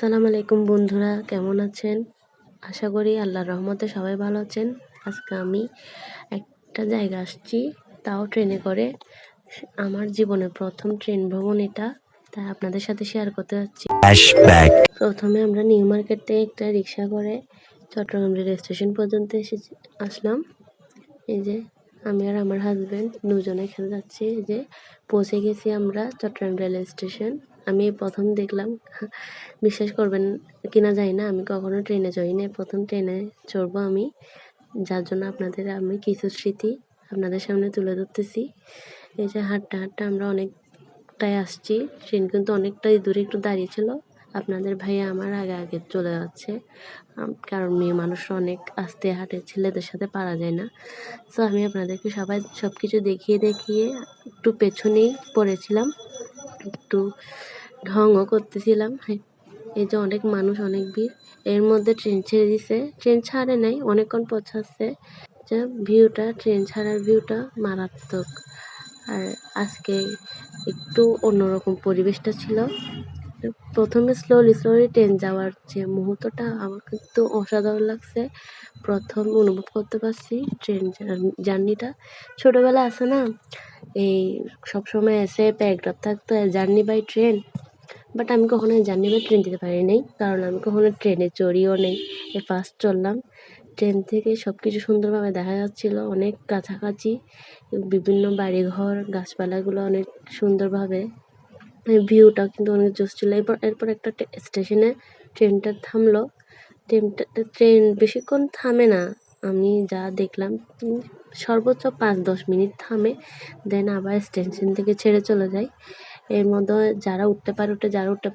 আসসালামু আলাইকুম বন্ধুরা কেমন আছেন? আশা করি আল্লাহর রহমতে সবাই ভালো আছেন। আজকে আমি একটা জায়গা আসছি তাও ট্রেনে করে। আমার জীবনের প্রথম ট্রেন ভ্রমণ এটা তাই আপনাদের সাথে শেয়ার করতে যাচ্ছি। প্রথমে আমরা নিউ মার্কেট থেকে একটা রিক্সা করে চট্টগ্রাম রেল স্টেশন পর্যন্ত এসে আসলাম। এই যে আমি আর আমার হাজব্যান্ড দুজনে খেলে যাচ্ছি এই যে পৌঁছে গেছি আমরা চট্টগ্রাম রেল স্টেশন। আমি প্রথম দেখলাম, বিশ্বাস করবেন কিনা যায় না, আমি কখনো ট্রেনে চড়িনি প্রথম ট্রেনে চড়বো আমি, যার জন্য আপনাদের আমি কিছু স্মৃতি আপনাদের সামনে তুলে ধরতেছি। এই যে হাঁটতে হাঁটতে আমরা অনেকটাই আসছি, ট্রেন কিন্তু অনেকটাই দূরে একটু দাঁড়িয়েছিল। আপনাদের ভাইয়া আমার আগে আগে চলে যাচ্ছে কারণ মেয়ে মানুষ অনেক আস্তে হাঁটে, ছেলেদের সাথে পারা যায় না। তো আমি আপনাদেরকে সবাই সব কিছু দেখিয়ে দেখিয়ে একটু পেছনেই পড়েছিলাম। একটু ঢঙও করতেছিলাম। হ্যাঁ, এই যে অনেক মানুষ অনেক ভিড়। এর মধ্যে ট্রেন ছেড়ে দিছে। ট্রেন ছাড়ে নাই অনেকক্ষণ পৌঁছাচ্ছে। যে ভিউটা ট্রেন ছাড়ার ভিউটা মারাত্মক। আর আজকে একটু অন্যরকম পরিবেশটা ছিল। প্রথমে স্লোলি স্লোলি ট্রেন যাওয়ার যে মুহূর্তটা, আমার কিন্তু অসাধারণ লাগছে। প্রথম অনুভব করতে পারছি ট্রেন জার্নিটা ছোটোবেলা আছে না, এই সবসময় এসে প্যাকড্রপ থাকতো জার্নি বাই ট্রেন বাট আমি কখনো জার্নি বাই ট্রেন যেতে পারি নাই, কারণ আমি কখনো ট্রেনে চড়িও নেই। ফার্স্ট চললাম ট্রেন থেকে সব কিছু সুন্দরভাবে দেখা যাচ্ছিল, অনেক কাছাকাছি, বিভিন্ন বাড়িঘর, গাছপালাগুলো অনেক সুন্দরভাবে। ভিউটা কিন্তু অনেক জোস ছিল। এরপর এরপর একটা স্টেশনে ট্রেনটা থামলো। ট্রেনটা, ট্রেন বেশিক্ষণ থামে না, আমি যা দেখলাম। সর্বোচ্চ পাঁচ দশ মিনিট থামে, দেন আবার স্টেশন থেকে ছেড়ে চলে যায়। এর মধ্যে যারা উঠতে পারে, উঠে, যারা উঠতে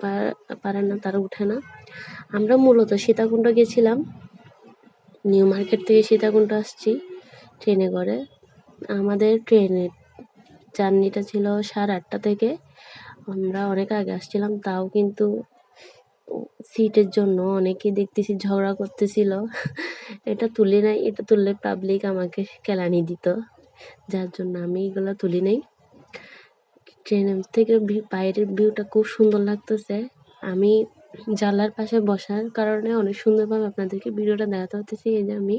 পারে না, তারা উঠে না। আমরা মূলত সীতাকুণ্ড গেছিলাম। নিউ মার্কেট থেকে সীতাকুণ্ড আসছি, ট্রেনে করে। আমাদের ট্রেনের জার্নিটা ছিল সাড়ে আটটা থেকে। আমরা অনেক আগে আসছিলাম, তাও কিন্তু সিটের জন্য অনেকেই দেখতেছি ঝগড়া করতেছিল। এটা তুলি নাই, এটা তুললে পাবলিক আমাকে কেলানি দিত, যার জন্য আমি এগুলো তুলি নাই। ট্রেনের থেকে বাইরের ভিউটা খুব সুন্দর লাগতেছে। আমি জানলার পাশে বসার কারণে অনেক সুন্দরভাবে আপনাদেরকে ভিডিওটা দেখাতে পারতেছি এই যে আমি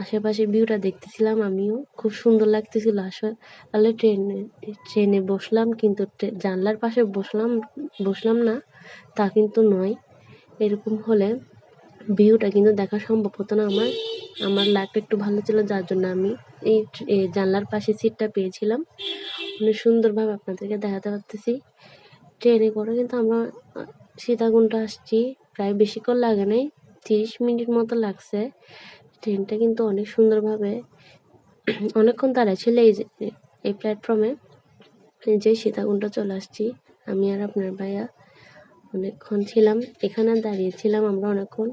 আশেপাশে ভিউটা দেখতেছিলাম আমিও। খুব সুন্দর লাগতেছিল আসলে। ট্রেনে ট্রেনে বসলাম কিন্তু জানলার পাশে বসলাম বসলাম না, তা কিন্তু নয়। এরকম হলে ভিউটা কিন্তু দেখা সম্ভব হতো না আমার। আমার লাকটা একটু ভালো ছিল, যার জন্য আমি এই জানলার পাশে সিটটা পেয়েছিলাম। অনেক সুন্দরভাবে আপনাদেরকে দেখাতে পারতেছি। ট্রেনে করে কিন্তু আমরা সীতাকুণ্ড আসছি। প্রায় বেশিক্ষণ লাগে নাই, তিরিশ মিনিট মতো লাগছে। ট্রেনটা কিন্তু অনেক সুন্দরভাবে অনেকক্ষণ দাঁড়ায় ছিল এই যে, এই প্ল্যাটফর্মে যে সীতাকুণ্ড চলে আসছি। আমি আর আপনার ভাইয়া অনেকক্ষণ ছিলাম। এখানে দাঁড়িয়েছিলাম আমরা অনেকক্ষণ।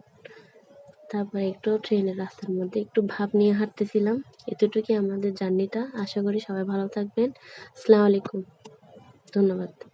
তারপরে একটু ট্রেনের রাস্তার মধ্যে একটু ভাব নিয়ে হাঁটতেছিলাম। এতটুকুই আমাদের জার্নিটা। আশা করি সবাই ভালো থাকবেন। আসসালামু আলাইকুম। ধন্যবাদ।